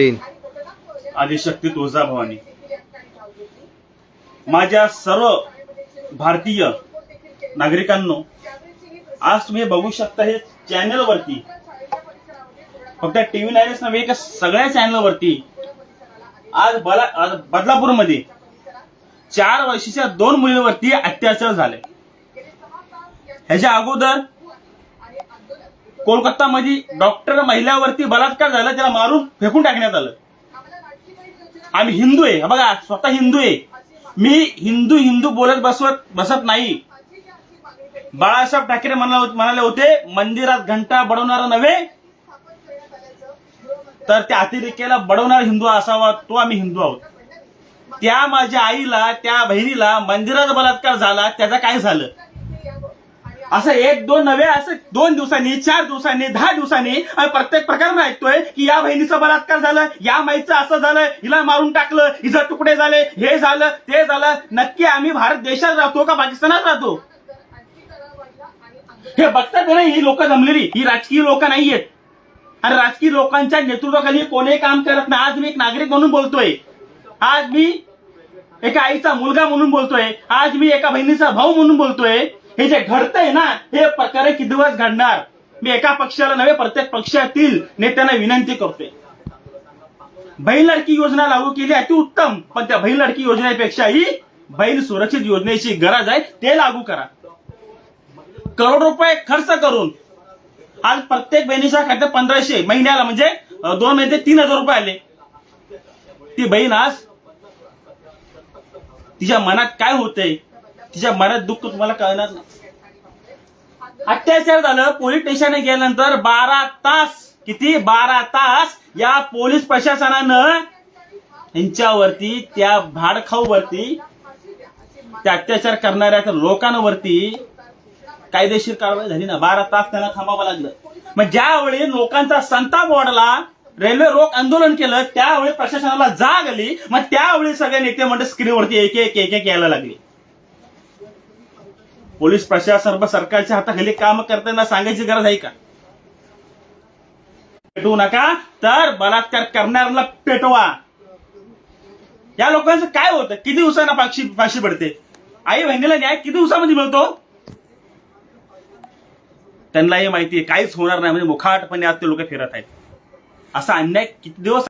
तीन. आदिशक्ती तुळजाभवानी माझ्या सर्व भारतीय नागरिकांनो आज तुम्ही बघू शकता हे चॅनल वरती फक्त टीव्ही नाईनच नव्हे का सगळ्या चॅनल वरती आज बला आज बदलापूरमध्ये चार वर्षीच्या दोन मुलींवरती अत्याचार झाले. ह्याच्या अगोदर कोलकातामध्ये डॉक्टर महिलावरती बलात्कार झाला त्याला मारून फेकून टाकण्यात आलं. आम्ही हिंदू आहे. बघा स्वतः हिंदू आहे. मी हिंदू हिंदू बोलत बसवत बसत नाही. बाळासाहेब ठाकरे म्हणाले होते मंदिरात घंटा बडवणारा नव्हे तर त्या अतिरेकेला बडवणारा हिंदू असावा तो आम्ही हिंदू आहोत. त्या माझ्या आईला त्या बहिणीला मंदिरात बलात्कार झाला त्याचं काय झालं? असं एक दोन नव्हे असं दोन दिवसांनी चार दिवसांनी दहा दिवसांनी प्रत्येक प्रकरण ऐकतोय की या बहिणीचा बलात्कार झालं या माईचं असं झालं हिला मारून टाकलं हिचं तुकडे झाले हे झालं ते झालं. नक्की आम्ही भारत देशात राहतो का पाकिस्तानात राहतो? हे बघतात ना ही लोक जमलेली ही राजकीय लोक नाहीयेत. आणि राजकीय लोकांच्या नेतृत्वाखाली कोणी काम करत नाही. आज मी एक नागरिक म्हणून बोलतोय. आज मी एका आईचा मुलगा म्हणून बोलतोय. आज मी एका बहिणीचा भाऊ म्हणून बोलतोय. हे जे घडतंय ना हे प्रकारे किती दिवस घडणार. मी एका पक्षाला नव्हे प्रत्येक पक्षातील नेत्यांना विनंती करतोय. बहीण लडकी योजना लागू केली अति उत्तम. पण त्या बहीण लडकी योजनेपेक्षाही बहीण सुरक्षित योजनेची गरज आहे ते लागू करा. करोड रुपये खर्च करून आज प्रत्येक बहिणीच्या खात्यात पंधराशे महिन्याला म्हणजे दोन महिने तीन हजार रुपये आले. ती बहीण आज तिच्या मनात काय होतंय? तिच्या मनात दुःख तुम्हाला कळणार नाही. अत्याचार झालं पोलीस स्टेशन गेल्यानंतर बारा तास किती? बारा तास या पोलीस प्रशासनानं यांच्यावरती त्या भाडखाऊ वरती त्या अत्याचार करणाऱ्या लोकांवरती कायदेशीर कारवाई झाली ना. बारा तास त्यांना थांबावं लागलं. मग ज्यावेळी लोकांचा संताप वाढला रेल्वे रोक आंदोलन केलं त्यावेळी प्रशासनाला जाग आली मग त्यावेळी सगळे नेते म्हणजे स्क्रीनवरती एक एक एक एक यायला लागले. पोलीस प्रशासन व सरकारच्या हाताखाली काम करताना सांगायची गरज आहे का? पेटवू नका तर बलात्कार करणाऱ्याला पेटवा. या लोकांचं काय होतं? किती दिवसांना फाशी फाशी पडते? आई बहिणीला न्याय किती दिवसामध्ये मिळतो? त्यांना हे माहिती आहे काहीच होणार नाही म्हणजे मुखाटपणे आज ते लोक फिरत आहेत. असा अन्याय किती दिवस